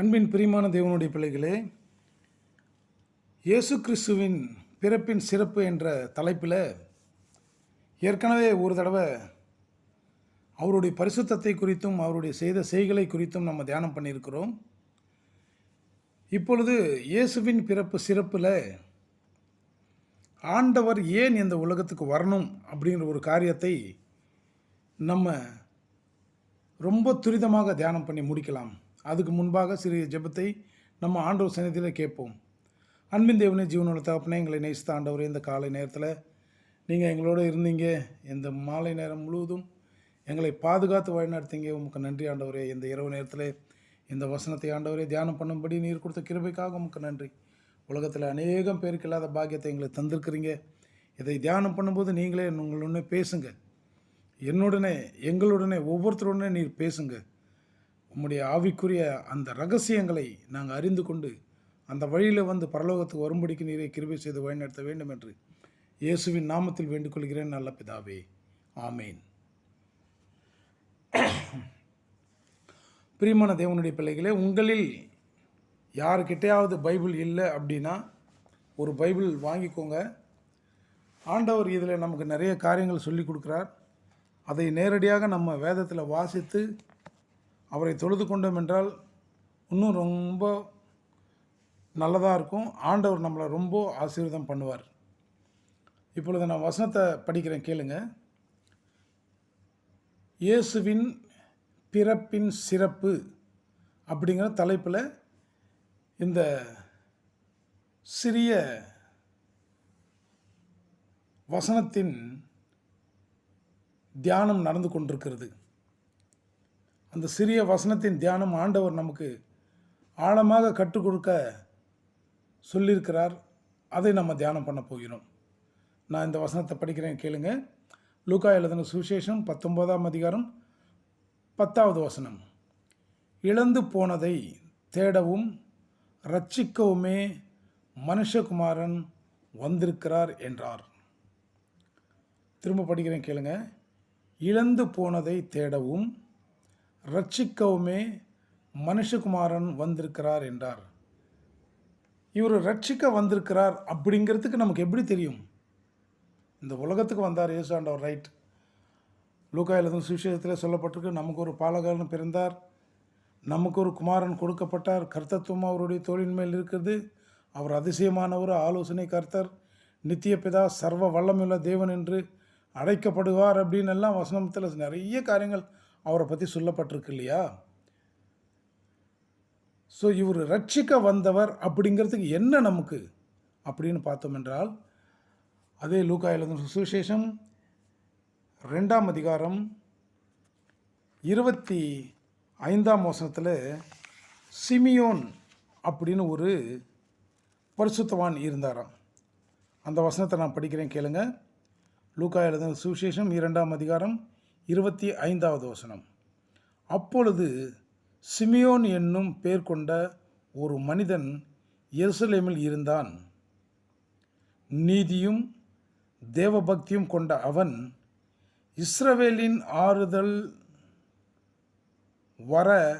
அன்பின் பிரியமான தேவனுடைய பிள்ளைகளே இயேசு கிறிஸ்துவின் பிறப்பின் சிறப்பு என்ற தலைப்பில் ஏற்கனவே ஒரு தடவை அவருடைய பரிசுத்தத்தை குறித்தும் அவருடைய செய்த செய்களை குறித்தும் நம்ம தியானம் பண்ணியிருக்கிறோம். இப்பொழுது இயேசுவின் பிறப்பு சிறப்பில் ஆண்டவர் ஏன் இந்த உலகத்துக்கு வரணும் அப்படிங்கிற ஒரு காரியத்தை நம்ம ரொம்ப துரிதமாக தியானம் பண்ணி முடிக்கலாம். அதுக்கு முன்பாக சிறிய ஜெபத்தை நம்ம ஆண்டவர் சன்னதியில் கேட்போம். அன்பின் தேவனே ஜீவனோட தகப்பனே எங்களை நேசித்த ஆண்டவர் இந்த காலை நேரத்தில் நீங்கள் எங்களோட இருந்தீங்க. இந்த மாலை நேரம் முழுவதும் எங்களை பாதுகாத்து வழிநடத்தீங்க. உமக்கு நன்றி ஆண்டவரே. இந்த இரவு நேரத்தில் இந்த வசனத்தை ஆண்டவரே தியானம் பண்ணும்படி நீர் கொடுத்த கிருபைக்காக உமக்கு நன்றி. உலகத்தில் அநேகம் பேருக்கு இல்லாத பாக்கியத்தை எங்களுக்கு தந்திருக்கிறீங்க. இதை தியானம் பண்ணும்போது நீங்களே உங்களுடனே பேசுங்க. என்னுடனே எங்களுடனே ஒவ்வொருத்தருடனே நீர் பேசுங்கள் உம்முடைய ஆவிக்குரிய அந்த ரகசியங்களை நாங்கள் அறிந்து கொண்டு அந்த வழியில் வந்து பரலோகத்துக்கு வரும்படிக்கு நீரை கிருபை செய்து வழிநடத்த வேண்டும் என்று இயேசுவின் நாமத்தில் வேண்டுகொள்கிறேன் நல்ல பிதாவே. ஆமேன். பிரியமான தேவனுடைய பிள்ளைகளே உங்களில் யாருக்கிட்டையாவது பைபிள் இல்லை அப்படின்னா ஒரு பைபிள் வாங்கிக்கோங்க. ஆண்டவர் இதில் நமக்கு நிறைய காரியங்கள் சொல்லி கொடுக்குறார். அதை நேரடியாக நம்ம வேதத்தில் வாசித்து அவரை தொழுது கொண்டோம் என்றால் இன்னும் ரொம்ப நல்லதாக இருக்கும். ஆண்டவர் நம்மளை ரொம்ப ஆசீர்வாதம் பண்ணுவார். இப்பொழுது நான் வசனத்தை படிக்கிறேன் கேளுங்க. இயேசுவின் பிறப்பின் சிறப்பு அப்படிங்கிற தலைப்பில் இந்த சிறிய வசனத்தின் தியானம் நடந்து கொண்டிருக்கிறது. அந்த சிறிய வசனத்தின் தியானம் ஆண்டவர் நமக்கு ஆழமாக கற்றுக் கொடுக்க சொல்லியிருக்கிறார். அதை நம்ம தியானம் பண்ண போகிறோம். நான் இந்த வசனத்தை படிக்கிறேன் கேளுங்க. லூக்கா எழுதின சுவிசேஷம் பத்தொன்பதாம் அதிகாரம் பத்தாவது வசனம். இழந்து போனதை தேடவும் ரட்சிக்கவுமே மனுஷகுமாரன் வந்திருக்கிறார் என்றார். திரும்ப படிக்கிறேன் கேளுங்க. இழந்து போனதை தேடவும் ரட்சிக்கவுமே மனுஷகுமாரன் வந்திருக்கிறார் என்றார். இவர் ரட்சிக்க வந்திருக்கிறார் அப்படிங்கிறதுக்கு நமக்கு எப்படி தெரியும்? இந்த உலகத்துக்கு வந்தார் இயேசு ஆண்டவர் ரைட் லூக்கா சுவிசேஷத்தில் சொல்லப்பட்டிருக்கு நமக்கு ஒரு பாலகன் பிறந்தார். நமக்கு ஒரு குமாரன் கொடுக்கப்பட்டார். கர்த்தத்துவம் அவருடைய தோழின் மேல் இருக்கிறது. அவர் அதிசயமானவர் ஆலோசனை கர்த்தர். நித்திய பிதா சர்வ வல்லமுள்ள தேவன் என்று அழைக்கப்படுவார் அப்படின்னு எல்லாம் வசனத்தில் நிறைய காரியங்கள் அவரை பற்றி சொல்லப்பட்டிருக்கு இல்லையா? ஸோ இவர் ரட்சிக்க வந்தவர் அப்படிங்கிறதுக்கு என்ன நமக்கு? அப்படின்னு பார்த்தோம் என்றால் அதே லூக்கா எழுதும் ரெண்டாம் அதிகாரம் இருபத்தி ஐந்தாம் வசனத்தில் சிமியோன் அப்படின்னு ஒரு பரிசுத்தவான் இருந்தாராம். அந்த வசனத்தை நான் படிக்கிறேன் கேளுங்க. லூக்கா எழுதும் சுவிசேஷம் இரண்டாம் அதிகாரம் இருபத்தி ஐந்தாவது வசனம். அப்பொழுது சிமியோன் என்னும் பேர் கொண்ட ஒரு மனிதன் எருசலேமில் இருந்தான். நீதியும் தேவபக்தியும் கொண்ட அவன் இஸ்ரவேலின் ஆறுதல் வர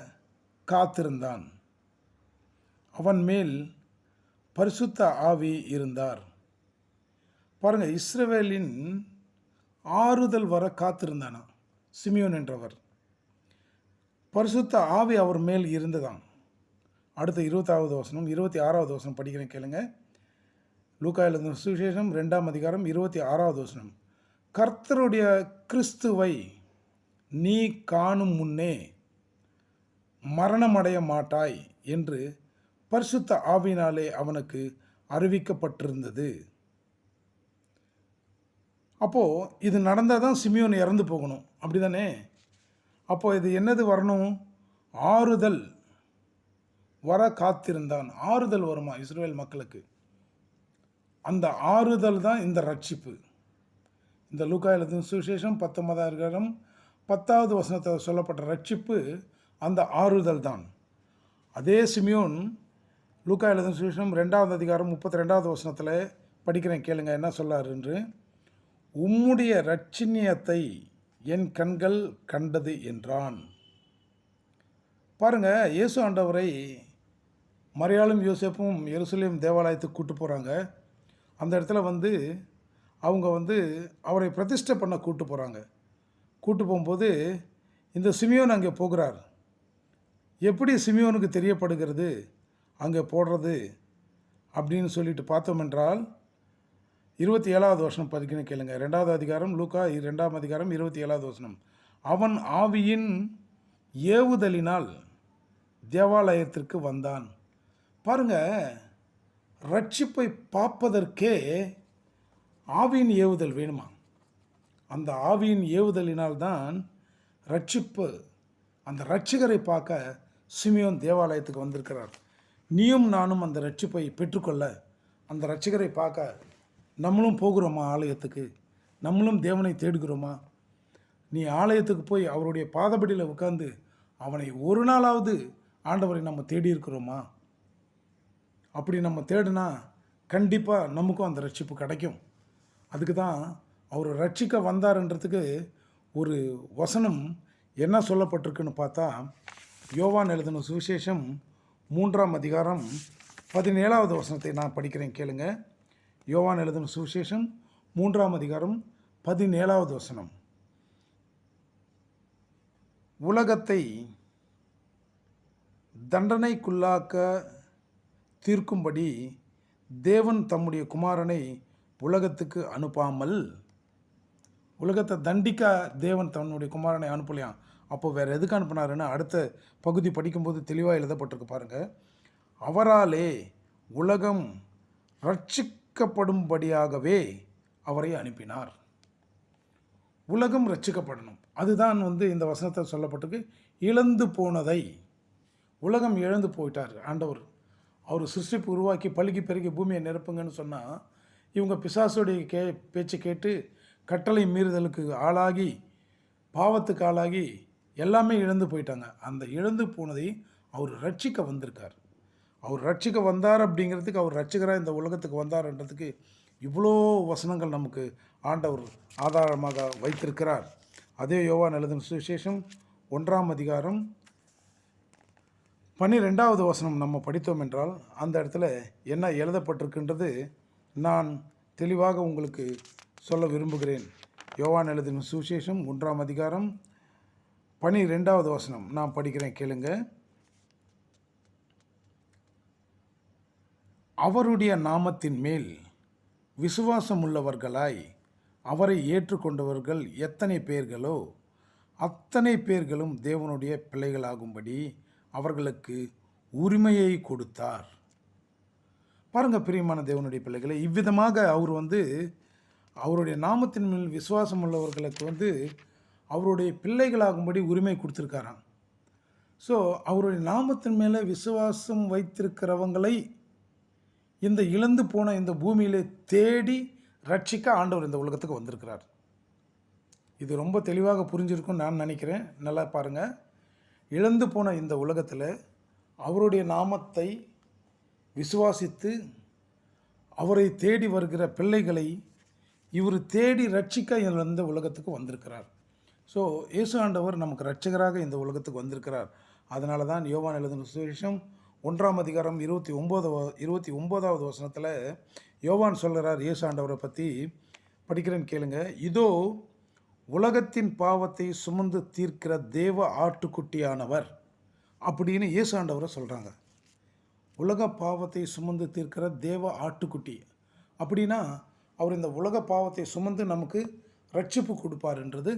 காத்திருந்தான். அவன் மேல் பரிசுத்த ஆவி இருந்தார். பாருங்கள் இஸ்ரவேலின் ஆறுதல் வர காத்திருந்தானா? சிமியோன் என்றவர். பரிசுத்த ஆவி அவர் மேல் இருந்ததாம். அடுத்த இருபத்தாவது வசனம் இருபத்தி ஆறாவது வசனம் படிக்கிறேன் கேளுங்க. லூக்கா சுவிசேஷம் ரெண்டாம் அதிகாரம் இருபத்தி ஆறாவது வசனம். கர்த்தருடைய கிறிஸ்துவை நீ காணும் முன்னே மரணமடைய மாட்டாய் என்று பரிசுத்த ஆவினாலே அவனுக்கு அறிவிக்கப்பட்டிருந்தது. அப்போது இது நடந்தால் தான் சிமியோன் இறந்து போகணும். அப்படி தானே அப்போ இது என்னது வரணும்? ஆறுதல். வர காத்திருந்தான். ஆறுதல் வருமா இஸ்ரேல் மக்களுக்கு? அந்த ஆறுதல் தான் இந்த ரட்சிப்பு. இந்த லூக்கா எழுதும் சுவிசேஷம் பத்தொன்பதாம் அதிகாரம் பத்தாவது வசனத்தில் சொல்லப்பட்ட ரட்சிப்பு அந்த ஆறுதல் தான். அதே சிமியோன் லூக்கா எழுதும் சுவிசேஷம் ரெண்டாவது அதிகாரம் முப்பத்தி ரெண்டாவது வசனத்தில் படிக்கிறேன் கேளுங்க என்ன சொல்லார் என்று? உம்முடைய ரட்சினியத்தை என் கண்கள் கண்டது என்றான். பாருங்க இயேசு ஆண்டவரை மரியாளும் யோசேப்பும் எருசலேம் தேவாலயத்துக்கு கூட்டு போகிறாங்க அந்த இடத்துல வந்து அவங்க வந்து அவரை பிரதிஷ்டை பண்ண கூட்டு போகிறாங்க கூட்டு போகும்போது இந்த சிமியோன் அங்கே போகிறார். எப்படி சிமியோனுக்கு தெரியப்படுகிறது? அங்கே போடுறது அப்படின்னு சொல்லிட்டு பார்த்தோம் என்றால் இருபத்தி ஏழாவது வருஷம் பதிக்கணும் கேளுங்க. ரெண்டாவது அதிகாரம் லூக்கா ரெண்டாம் அதிகாரம் இருபத்தி ஏழாவது வசனம். அவன் ஆவியின் ஏவுதலினால் தேவாலயத்திற்கு வந்தான். பாருங்க ரட்சிப்பை பார்ப்பதற்கே ஆவியின் ஏவுதல் வேணுமா? அந்த ஆவியின் ஏவுதலினால்தான் ரட்சிப்பு அந்த ரட்சிகரை பார்க்க சிமியோன் தேவாலயத்துக்கு வந்திருக்கிறார். நீயும் நானும் அந்த ரட்சிப்பை பெற்றுக்கொள்ள அந்த ரட்சிகரை பார்க்க நம்மளும் போகிறோமா ஆலயத்துக்கு? நம்மளும் தேவனை தேடுகிறோமா? நீ ஆலயத்துக்கு போய் அவருடைய பாதப்படியில் உட்காந்து அவனை ஒரு நாளாவது ஆண்டவரை நம்ம தேடி இருக்கிறோமா அப்படி நம்ம தேடினா கண்டிப்பாக நமக்கும் அந்த ரட்சிப்பு கிடைக்கும். அதுக்கு தான் அவர் ரட்சிக்க வந்தாருன்றதுக்கு ஒரு வசனம் என்ன சொல்லப்பட்டிருக்குன்னு பார்த்தா யோவான் எழுதின சுவிசேஷம் மூன்றாம் அதிகாரம் பதினேழாவது வசனத்தை நான் படிக்கிறேன் கேளுங்கள் யோவான் எழுதின சுவிசேஷம் மூன்றாம் அதிகாரம் பதினேழாவது வசனம். உலகத்தை தண்டனைக்குள்ளாக்க தீர்க்கும்படி தேவன் தம்முடைய குமாரனை உலகத்துக்கு அனுப்பாமல் உலகத்தை தண்டிக்க தேவன் தன்னுடைய குமாரனை அனுப்பலையாம் அப்போ வேறு எதுக்கு அனுப்புனாருன்னு அடுத்த பகுதி படிக்கும்போது தெளிவாக எழுதப்பட்டிருக்கு பாருங்கள் அவராலே உலகம் ரட்சிக்கப்படும்படியாகவே அவரை அனுப்பினார். உலகம் ரட்சிக்கப்படணும். அதுதான் வந்து இந்த வசனத்தை சொல்லப்பட்டிருக்கு. இழந்து போனதை உலகம் இழந்து போயிட்டார். ஆண்டவர் அவர் சிருஷ்டிப்பு உருவாக்கி பழுகி பெருகி பூமியை நிரப்புங்கன்னு சொன்னால் இவங்க பிசாசுடைய கே பேச்சை கேட்டு கட்டளை மீறுதலுக்கு ஆளாகி பாவத்துக்கு ஆளாகி எல்லாமே இழந்து போயிட்டாங்க. அந்த இழந்து போனதை அவர் ரட்சிக்க வந்திருக்கார். அவர் ரட்சிக்க வந்தார் அப்படிங்கிறதுக்கு அவர் ரட்சிகராக இந்த உலகத்துக்கு வந்தார்ன்றதுக்கு இவ்வளோ வசனங்கள் நமக்கு ஆண்டவர் ஆதாரமாக வைத்திருக்கிறார். அதே யோவான் எழுதின சுவிசேஷம் ஒன்றாம் அதிகாரம் பன்னிரெண்டாவது வசனம் நம்ம படித்தோம் என்றால் அந்த இடத்துல என்ன எழுதப்பட்டிருக்கின்றது நான் தெளிவாக உங்களுக்கு சொல்ல விரும்புகிறேன். யோவான் எழுதின சுவிசேஷம் ஒன்றாம் அதிகாரம் பனிரெண்டாவது வசனம். நான் படிக்கிறேன் கேளுங்கள் அவருடைய நாமத்தின் மேல் விசுவாசம் உள்ளவர்களாய் அவரை ஏற்றுக்கொண்டவர்கள் எத்தனை பேர்களோ அத்தனை பேர்களும் தேவனுடைய பிள்ளைகளாகும்படி அவர்களுக்கு உரிமையை கொடுத்தார். பாருங்க பிரியமான தேவனுடைய பிள்ளைகளை இவ்விதமாக அவர் வந்து அவருடைய நாமத்தின் மேல் விசுவாசம் உள்ளவர்களுக்கு வந்து அவருடைய பிள்ளைகளாகும்படி உரிமை கொடுத்துருக்காராம். ஸோ அவருடைய நாமத்தின் மேலே விசுவாசம் வைத்திருக்கிறவங்களை இந்த இழந்து போன இந்த பூமியிலே தேடி ரட்சிக்க ஆண்டவர் இந்த உலகத்துக்கு வந்திருக்கிறார். இது ரொம்ப தெளிவாக புரிஞ்சிருக்கும்னு நான் நினைக்கிறேன். நல்லா பாருங்கள் இழந்து போன இந்த உலகத்தில் அவருடைய நாமத்தை விசுவாசித்து அவரை தேடி வருகிற பிள்ளைகளை இவர் தேடி ரட்சிக்க இந்த உலகத்துக்கு வந்திருக்கிறார். ஸோ இயேசு ஆண்டவர் நமக்கு ரட்சகராக இந்த உலகத்துக்கு வந்திருக்கிறார். அதனால தான் யோவான் எழுதின சுவிசேஷம் ஒன்றாம் அதிகாரம் இருபத்தி ஒம்பது இருபத்தி ஒம்போதாவது வசனத்தில் யோவான் சொல்கிறார் ஏசாண்டவரை ஆண்டவரை பற்றி படிக்கிறேன்னு கேளுங்க. இதோ உலகத்தின் பாவத்தை சுமந்து தீர்க்கிற தேவ ஆட்டுக்குட்டியானவர். அப்படின்னு ஏசாண்டவரை ஆண்டவரை சொல்கிறாங்க உலக பாவத்தை சுமந்து தீர்க்கிற தேவ ஆட்டுக்குட்டி. அப்படின்னா அவர் இந்த உலக பாவத்தை சுமந்து நமக்கு ரட்சிப்பு கொடுப்பார்ன்றது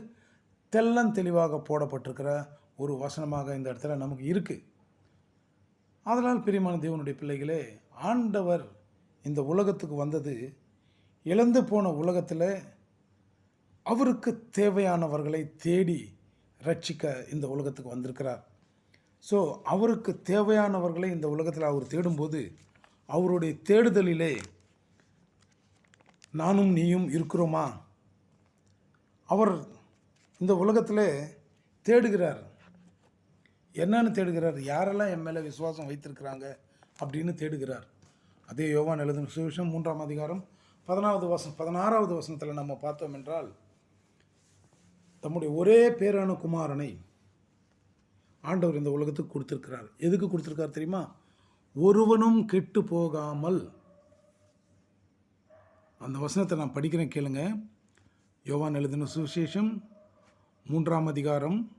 தெள்ளன் தெளிவாக போடப்பட்டிருக்கிற ஒரு வசனமாக இந்த இடத்துல நமக்கு இருக்குது அதனால் பிரியமான தேவனுடைய பிள்ளைகளே ஆண்டவர் இந்த உலகத்துக்கு வந்தது இழந்து போன உலகத்தில் அவருக்கு தேவையானவர்களை தேடி ரட்சிக்க இந்த உலகத்துக்கு வந்திருக்கிறார். ஸோ அவருக்கு தேவையானவர்களை இந்த உலகத்தில் அவர் தேடும்போது அவருடைய தேடுதலிலே நானும் நீயும் இருக்கிறோமா? அவர் இந்த உலகத்தில் தேடுகிறார். என்னன்னு தேடுகிறார். யாரெல்லாம் என் மேலே விசுவாசம் வைத்திருக்கிறாங்க அப்படின்னு தேடுகிறார். அதே யோவான் எழுதின சுவிஷம் மூன்றாம் அதிகாரம் பதினாவது வசனம் பதினாறாவது வசனத்தில் நம்ம பார்த்தோம் என்றால் தம்முடைய ஒரே பேரான குமாரனை ஆண்டவர் இந்த உலகத்துக்கு கொடுத்துருக்கிறார். எதுக்கு கொடுத்துருக்கார் தெரியுமா? ஒருவனும் கெட்டு போகாமல். அந்த வசனத்தை நான் படிக்கிறேன் கேளுங்க. யோவான் எழுதின சுவிசேஷம் மூன்றாம் அதிகாரம்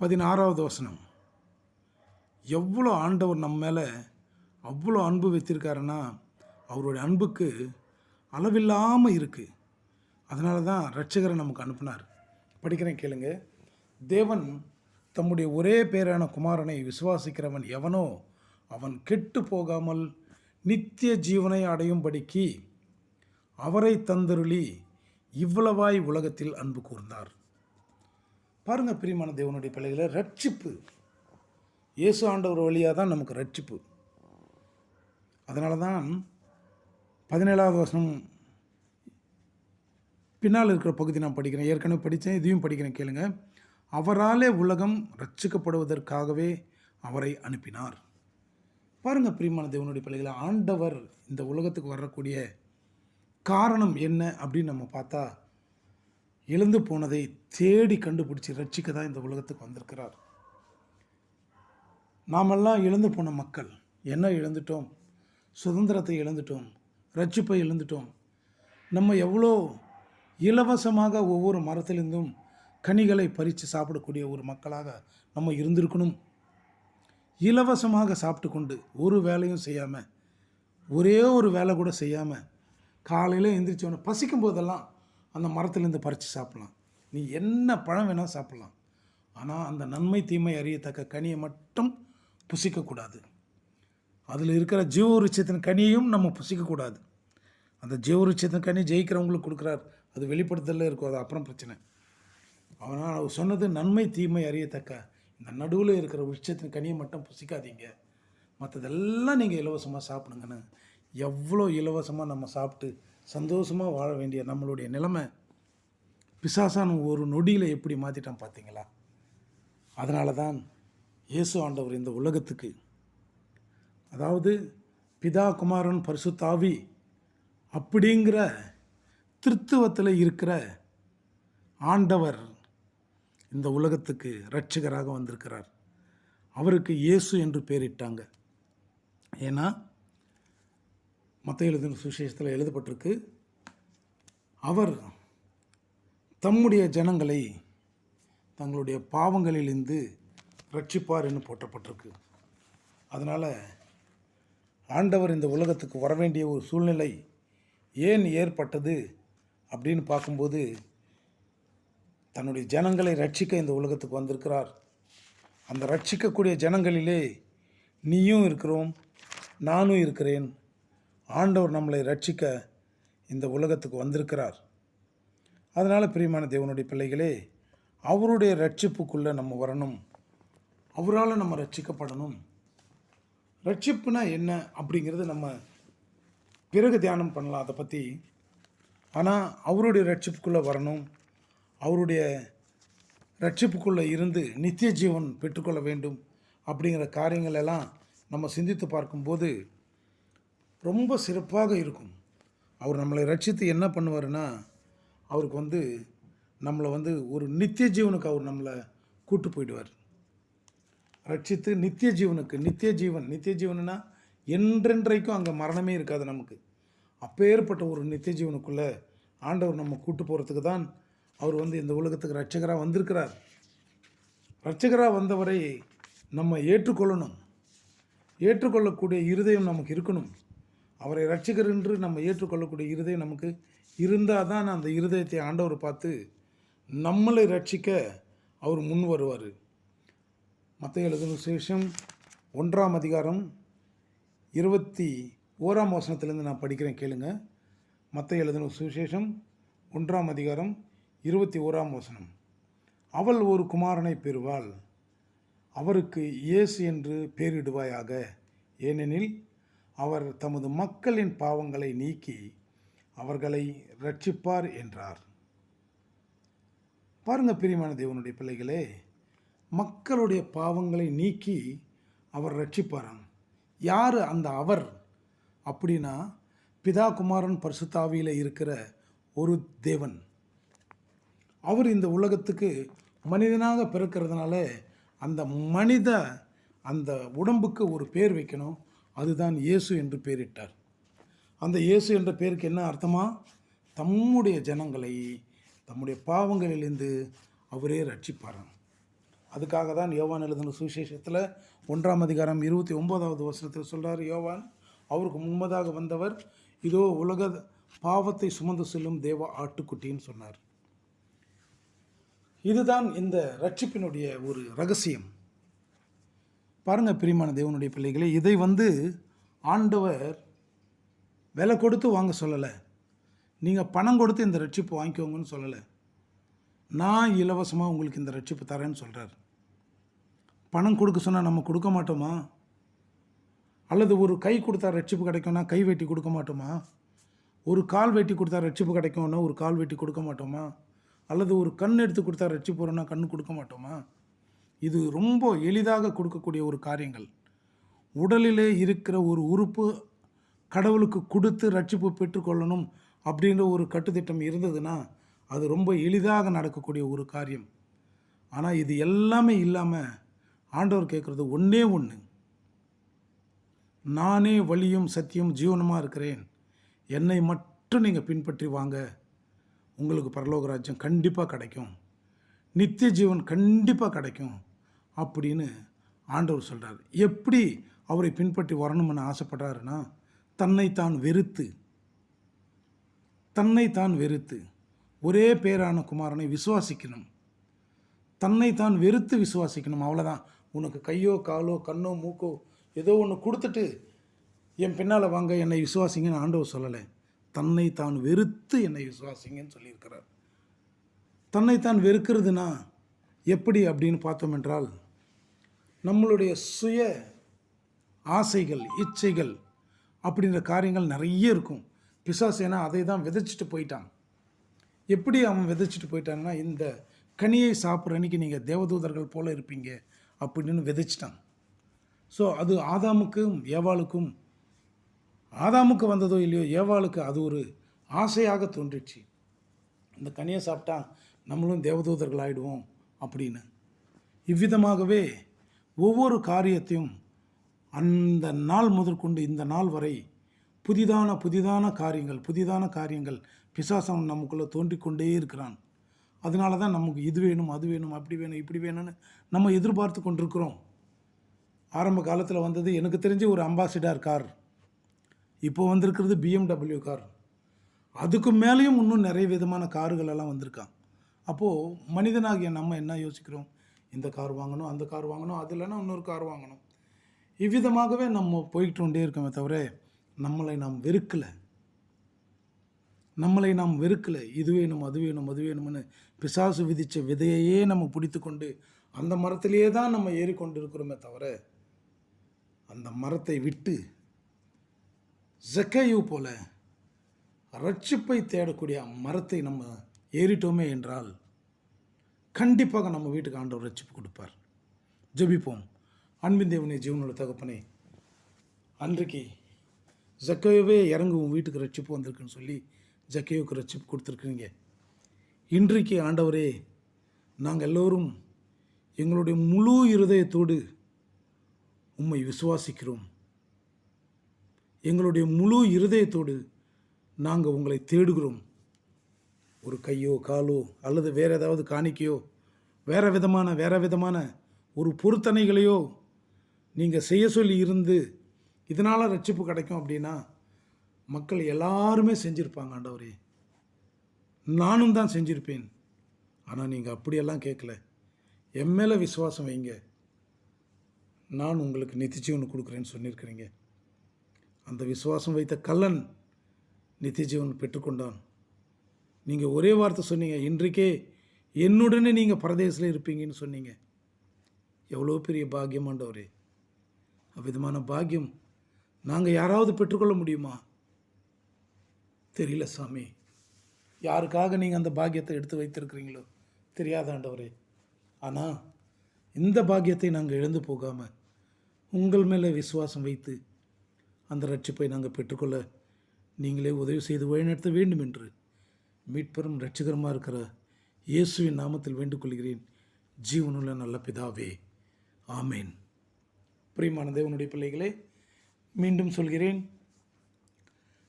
பதினாறாவது வசனம். எவ்வளோ ஆண்டவர் நம்ம மேலே அவ்வளோ அன்பு வைத்திருக்காருன்னா அவருடைய அன்புக்கு அளவில்லாமல் இருக்குது அதனால தான் ரட்சகரை நமக்கு அனுப்பினார். படிக்கிறேன் கேளுங்க. தேவன் தம்முடைய ஒரே பேரான குமாரனை விசுவாசிக்கிறவன் எவனோ அவன் கெட்டு போகாமல் நித்திய ஜீவனை அடையும்படிக்கு அவரை தந்தருளி இவ்வளவாய் உலகத்தில் அன்பு கூர்ந்தார். பாருங்க பிரியமான தேவனுடைய பிள்ளைகளை ரட்சிப்பு. இயேசு ஆண்டவர் வழியாக தான் நமக்கு ரட்சிப்பு. அதனால தான் பதினேழாவது வருஷம் பின்னால் இருக்கிற பகுதி நான் படிக்கிறேன். ஏற்கனவே படித்தேன் இதையும் படிக்கிறேன் கேளுங்க. அவராலே உலகம் ரட்சிக்கப்படுவதற்காகவே அவரை அனுப்பினார். பாருங்க பிரியமான தேவனுடைய பிள்ளைகளை ஆண்டவர் இந்த உலகத்துக்கு வரக்கூடிய காரணம் என்ன அப்படின்னு நம்ம பார்த்தா எழுந்து போனதை தேடி கண்டுபிடிச்சி ரட்சிக்க தான் இந்த உலகத்துக்கு வந்திருக்கிறார். நாமெல்லாம் இழந்து போன மக்கள். என்ன இழந்துட்டோம்? சுதந்திரத்தை இழந்துட்டோம். ரட்சிப்பை இழந்துட்டோம். நம்ம எவ்வளோ இலவசமாக ஒவ்வொரு மரத்திலிருந்தும் கனிகளை பறித்து சாப்பிடக்கூடிய ஒரு மக்களாக நம்ம இருந்திருக்கணும். இலவசமாக சாப்பிட்டு கொண்டு ஒரு வேலையும் செய்யாமல் ஒரே ஒரு வேலை கூட செய்யாமல் காலையில் எந்திரிச்சோன்னே பசிக்கும் போதெல்லாம் அந்த மரத்துலேருந்து பறித்து சாப்பிட்லாம். நீ என்ன பழம் வேணால் சாப்பிட்லாம். ஆனால் அந்த நன்மை தீமை அறியத்தக்க கனியை மட்டும் புசிக்கக்கூடாது. அதில் இருக்கிற ஜீவருச்சத்தின் கனியையும் நம்ம புசிக்கக்கூடாது. அந்த ஜீவருச்சத்தின் கனி ஜெயிக்கிறவங்களுக்கு கொடுக்குறார். அது வெளிப்படுத்தல இருக்கும். அது அப்புறம் பிரச்சனை. அவனால் அவர் சொன்னது நன்மை தீமை அறியத்தக்க இந்த நடுவில் இருக்கிற விருட்சத்தின் கனியை மட்டும் புசிக்காதீங்க. மற்றதெல்லாம் நீங்கள் இலவசமாக சாப்பிடுங்கன்னு எவ்வளோ இலவசமாக நம்ம சாப்பிட்டு சந்தோஷமாக வாழ வேண்டிய நம்மளுடைய நிலைமை. பிசாசான ஒரு நொடியில் எப்படி மாற்றிட்டான் பார்த்தீங்களா அதனால தான் இயேசு ஆண்டவர் இந்த உலகத்துக்கு அதாவது பிதா குமாரன் பரிசுத்தாவி அப்படிங்கிற திருத்துவத்தில் இருக்கிற ஆண்டவர் இந்த உலகத்துக்கு ரட்சகராக வந்திருக்கிறார். அவருக்கு இயேசு என்று பெயரிட்டாங்க ஏன்னா மற்ற எழுதின சுவிசேஷத்தில் எழுதப்பட்டிருக்கு. அவர் தம்முடைய ஜனங்களை தங்களுடைய பாவங்களிலிருந்து ரட்சிப்பார் என்று போட்டப்பட்டிருக்கு அதனால் ஆண்டவர் இந்த உலகத்துக்கு வர வேண்டிய ஒரு சூழ்நிலை ஏன் ஏற்பட்டது அப்படின்னு பார்க்கும்போது தன்னுடைய ஜனங்களை ரட்சிக்க இந்த உலகத்துக்கு வந்திருக்கிறார். அந்த ரட்சிக்கக்கூடிய ஜனங்களிலே நீயும் இருக்கிறோம் நானும் இருக்கிறேன். ஆண்டவர் நம்மளை ரட்சிக்க இந்த உலகத்துக்கு வந்திருக்கிறார். அதனால் பிரியமான தேவனுடைய பிள்ளைகளே அவருடைய ரட்சிப்புக்குள்ளே நம்ம வரணும். அவரால் நம்ம ரட்சிக்கப்படணும் ரட்சிப்புனா என்ன அப்படிங்கிறது நம்ம பிறகு தியானம் பண்ணலாம் அதை பற்றி ஆனால் அவருடைய ரட்சிப்புக்குள்ளே வரணும். அவருடைய ரட்சிப்புக்குள்ளே இருந்து நித்திய ஜீவன் பெற்றுக்கொள்ள வேண்டும் அப்படிங்கிற காரியங்களெல்லாம் நம்ம சிந்தித்து பார்க்கும்போது ரொம்ப சிறப்பாக இருக்கும். அவர் நம்மளை ரட்சித்து என்ன பண்ணுவார்னா அவருக்கு வந்து நம்மளை வந்து ஒரு நித்திய ஜீவனுக்கு அவர் நம்மளை கூட்டு போயிடுவார். ரட்சித்து நித்திய ஜீவனுக்கு நித்திய ஜீவன். நித்திய ஜீவனுனா என்றென்றைக்கும் அங்கே மரணமே இருக்காது நமக்கு. அப்பேற்பட்ட ஒரு நித்திய ஜீவனுக்குள்ளே ஆண்டவர் நம்ம கூட்டு போகிறதுக்கு தான் அவர் வந்து இந்த உலகத்துக்கு ரட்சகராக வந்திருக்கிறார். ரட்சகராக வந்தவரை நம்ம ஏற்றுக்கொள்ளணும். ஏற்றுக்கொள்ளக்கூடிய இருதயம் நமக்கு இருக்கணும். அவரை ரட்சிகர் என்று நம்ம ஏற்றுக்கொள்ளக்கூடிய இருதயம் நமக்கு இருந்தால் தான் அந்த இருதயத்தை ஆண்டவர் பார்த்து நம்மளை ரட்சிக்க அவர் முன் வருவார். மற்ற எழுதின விசேஷம் ஒன்றாம் அதிகாரம் இருபத்தி ஓராம் வசனத்திலேருந்து நான் படிக்கிறேன் கேளுங்க. மற்ற எழுதின சுவிசேஷம் ஒன்றாம் அதிகாரம் இருபத்தி ஓராம் வசனம். அவள் ஒரு குமாரனை பெறுவாள் அவருக்கு இயேசு என்று பெயரிடுவாயாக ஏனெனில் அவர் தமது மக்களின் பாவங்களை நீக்கி அவர்களை ரட்சிப்பார் என்றார். பாருங்க பிரியமான தேவனுடைய பிள்ளைகளே மக்களுடைய பாவங்களை நீக்கி அவர் ரட்சிப்பாராம் யார் அந்த அவர்? அப்படின்னா பிதா குமாரன் பரிசுத்தாவியில் இருக்கிற ஒரு தேவன். அவர் இந்த உலகத்துக்கு மனிதனாக பிறக்கிறதுனால அந்த மனித அந்த உடம்புக்கு ஒரு பேர் வைக்கணும் அதுதான் இயேசு என்று பெயரிட்டார் அந்த இயேசு என்ற பேருக்கு என்ன அர்த்தமா? தம்முடைய ஜனங்களை தம்முடைய பாவங்களிலிருந்து அவரே ரட்சிப்பார் அதுக்காக தான் யோவான் எழுதின சுவிசேஷத்தில் ஒன்றாம் அதிகாரம் இருபத்தி ஒன்பதாவது வசனத்தில் சொல்கிறார் யோவான் அவருக்கு முன்பதாக வந்தவர் இதோ உலக பாவத்தை சுமந்து செல்லும் தேவ ஆட்டுக்குட்டின்னு சொன்னார். இதுதான் இந்த ரட்சிப்பினுடைய ஒரு ரகசியம். பாருங்கள் பிரியமான தேவனுடைய பிள்ளைகளே இதை வந்து ஆண்டவர் விலை கொடுத்து வாங்க சொல்லலை. நீங்கள் பணம் கொடுத்து இந்த ரட்சிப்பு வாங்கிக்கோங்கன்னு சொல்லலை. நான் இலவசமாக உங்களுக்கு இந்த ரட்சிப்பு தரேன்னு சொல்கிறார் பணம் கொடுக்க சொன்னால் நம்ம கொடுக்க மாட்டோமா? அல்லது ஒரு கை கொடுத்தா ரட்சிப்பு கிடைக்கும்னா கை வெட்டி கொடுக்க மாட்டோமா? ஒரு கால் வெட்டி கொடுத்தா ரட்சிப்பு கிடைக்கும்னா ஒரு கால் வெட்டி கொடுக்க மாட்டோமா? அல்லது ஒரு கண் எடுத்து கொடுத்தா ரட்சிப்பு வரும்னா கண் கொடுக்க மாட்டோமா? இது ரொம்ப எளிதாக கொடுக்கக்கூடிய ஒரு காரியங்கள். உடலிலே இருக்கிற ஒரு உறுப்பு கடவுளுக்கு கொடுத்து ரட்சிப்பு பெற்றுக்கொள்ளணும் அப்படின்ற ஒரு கட்டுத்திட்டம் இருந்ததுன்னா அது ரொம்ப எளிதாக நடக்கக்கூடிய ஒரு காரியம். ஆனால் இது எல்லாமே இல்லாமல் ஆண்டவர் கேட்குறது ஒன்றே ஒன்று நானே வழியும் சத்தியம் ஜீவனமாக இருக்கிறேன். என்னை மட்டும் நீங்கள் பின்பற்றி வாங்க. உங்களுக்கு பரலோக ராஜ்யம் கண்டிப்பாக கிடைக்கும். நித்திய ஜீவன் கண்டிப்பாக கிடைக்கும் அப்படின்னு ஆண்டவர் சொல்கிறார் எப்படி அவரை பின்பற்றி வரணும்னு ஆசைப்படுறாருன்னா தன்னைத்தான் வெறுத்து தன்னைத்தான் வெறுத்து ஒரே பேரான குமாரனை விசுவாசிக்கணும். தன்னைத்தான் வெறுத்து விசுவாசிக்கணும் அவ்வளோதான் உனக்கு கையோ காலோ கண்ணோ மூக்கோ ஏதோ ஒன்று கொடுத்துட்டு என் பின்னால் வாங்க என்னை விசுவாசிங்கன்னு ஆண்டவர் சொல்லலை. தன்னை தான் வெறுத்து என்னை விசுவாசிங்கன்னு சொல்லியிருக்கிறார். தன்னைத்தான் வெறுக்கிறதுனா எப்படி அப்படின்னு பார்த்தோம் என்றால் நம்மளுடைய சுய ஆசைகள் இச்சைகள் அப்படின்ற காரியங்கள் நிறைய இருக்கும். பிசாசேனா அதை தான் விதைச்சிட்டு போயிட்டான். எப்படி அவன் விதைச்சிட்டு போயிட்டான்னா இந்த கனியை சாப்பிட்ற அன்னைக்கு நீங்கள் தேவதூதர்கள் போல இருப்பீங்க அப்படின்னு விதைச்சிட்டான். ஸோ அது ஆதாமுக்கும் ஏவாளுக்கும் ஆதாமுக்கு வந்ததோ இல்லையோ ஏவாளுக்கு அது ஒரு ஆசையாக தோன்றிடுச்சு. இந்த கனியை சாப்பிட்டா நம்மளும் தேவதூதர்கள் ஆகிடுவோம் அப்படின்னு. இவ்விதமாகவே ஒவ்வொரு காரியத்தையும் அந்த நாள் முதற்கொண்டு இந்த நாள் வரை புதிதான புதிதான காரியங்கள் புதிதான காரியங்கள் பிசாசம் நமக்குள்ளே தோன்றிக்கொண்டே இருக்கிறான். அதனால தான் நமக்கு இது வேணும் அது வேணும் அப்படி வேணும் இப்படி வேணும்னு நம்ம எதிர்பார்த்து கொண்டிருக்கிறோம். ஆரம்ப காலத்தில் வந்தது எனக்கு தெரிஞ்சு ஒரு அம்பாசிடர் கார். இப்போ வந்திருக்கிறது பிஎம்டபிள்யூ கார். அதுக்கு மேலேயும் இன்னும் நிறைய விதமான கார்கள் எல்லாம் வந்திருக்கான். அப்போது மனிதனாகிய நம்ம என்ன யோசிக்கிறோம்? இந்த கார் வாங்கணும் அந்த கார் வாங்கணும் அது இல்லைன்னா இன்னொரு கார் வாங்கணும். இவ்விதமாகவே நம்ம போய்கிட்டு கொண்டே இருக்கோமே தவிர நம்மளை நாம் வெறுக்கலை. நம்மளை நாம் வெறுக்கலை. இது வேணும் அது வேணும் அது வேணும்னு பிசாசு விதித்த விதையையே நம்ம பிடித்து கொண்டு அந்த மரத்திலேயே தான் நம்ம ஏறிக்கொண்டு இருக்கிறோமே தவிர அந்த மரத்தை விட்டு ஜக்கையு போல ரட்சிப்பை தேடக்கூடிய மரத்தை நம்ம ஏறிட்டோமே என்றால் கண்டிப்பாக நம்ம வீட்டுக்கு ஆண்டவர் ரட்சிப்பு கொடுப்பார். ஜபிப்போம். அன்பின் தேவனே ஜீவனோட தகப்பனே அன்றைக்கு ஜக்கையோவே இறங்குவோம் வீட்டுக்கு ரட்சிப்பு வந்திருக்குன்னு சொல்லி ஜக்கையோவுக்கு ரட்சிப்பு கொடுத்துருக்குறீங்க. இன்றைக்கு ஆண்டவரே நாங்கள் எல்லோரும் எங்களுடைய முழு இருதயத்தோடு உம்மை விசுவாசிக்கிறோம். எங்களுடைய முழு இருதயத்தோடு நாங்கள் உங்களை தேடுகிறோம். ஒரு கையோ காலோ அல்லது வேறு ஏதாவது காணிக்கையோ வேறு விதமான வேறு விதமான ஒரு பொருத்தனைகளையோ நீங்கள் செய்ய சொல்லி இருந்து இதனால் ரட்சிப்பு கிடைக்கும் அப்படின்னா மக்கள் எல்லாருமே செஞ்சுருப்பாங்க ஆண்டவரே. நானும் தான் செஞ்சுருப்பேன். ஆனால் நீங்கள் அப்படியெல்லாம் கேட்கல. என் மேலே விசுவாசம் வைங்க. நான் உங்களுக்கு நித்திஜீவன் கொடுக்குறேன்னு சொல்லியிருக்கிறீங்க. அந்த விசுவாசம் வைத்த கல்லன் நித்திஜீவன் பெற்றுக்கொண்டான். நீங்கள் ஒரே வார்த்தை சொன்னீங்க இன்றைக்கே என்னுடனே நீங்கள் பரதேசில் இருப்பீங்கன்னு சொன்னீங்க. எவ்வளோ பெரிய பாக்கியம் ஆண்டவரே. அவ்விதமான பாக்கியம் நாங்கள் யாராவது பெற்றுக்கொள்ள முடியுமா? தெரியல சாமி. யாருக்காக நீங்கள் அந்த பாக்கியத்தை எடுத்து வைத்திருக்கிறீங்களோ? தெரியாத ஆண்டவரே. ஆனால் இந்த பாக்கியத்தை நாங்கள் இழந்து போகாமல் உங்கள் மேலே விசுவாசம் வைத்து அந்த ரட்சிப்பை நாங்கள் பெற்றுக்கொள்ள நீங்களே உதவி செய்து வழிநடத்த வேண்டும் என்று மீட்பெரும் ரட்சிகரமாக இருக்கிற இயேசுவின் நாமத்தில் வேண்டுகொள்கிறேன். ஜீவனுள்ள நல்ல பிதாவே. ஆமேன். பிரியமான தேவனுடைய பிள்ளைகளே மீண்டும் சொல்கிறேன்.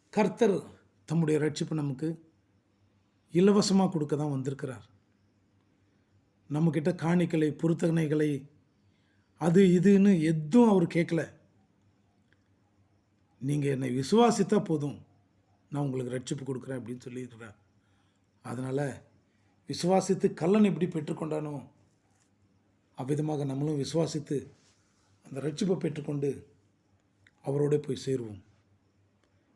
கர்த்தர் தம்முடைய ரட்சிப்பு நமக்கு இலவசமாக கொடுக்க தான் வந்திருக்கிறார். நம்மக்கிட்ட காணிக்கலை பொருத்தனைகளை அது இதுன்னு எதுவும் அவர் கேட்கல. நீங்கள் என்னை விசுவாசித்தா போதும். நான் உங்களுக்கு ரட்சிப்பு கொடுக்குறேன் அப்படின்னு சொல்லியிருக்கிறார். அதனால் விசுவாசித்து கல்லன் எப்படி பெற்றுக்கொண்டானோ அவ்விதமாக நம்மளும் விசுவாசித்து அந்த ரட்சிப்பை பெற்றுக்கொண்டு அவரோட போய் சேருவோம்.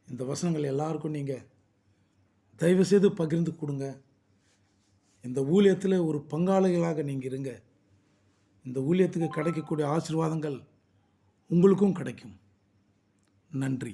இந்த வசனங்கள் எல்லாருக்கும் நீங்கள் தயவுசெய்து பகிர்ந்து கொடுங்க. இந்த ஊழியத்தில் ஒரு பங்காளிகளாக நீங்கள் இருங்க. இந்த ஊழியத்துக்கு கிடைக்கக்கூடிய ஆசீர்வாதங்கள் உங்களுக்கும் கிடைக்கும். நன்றி.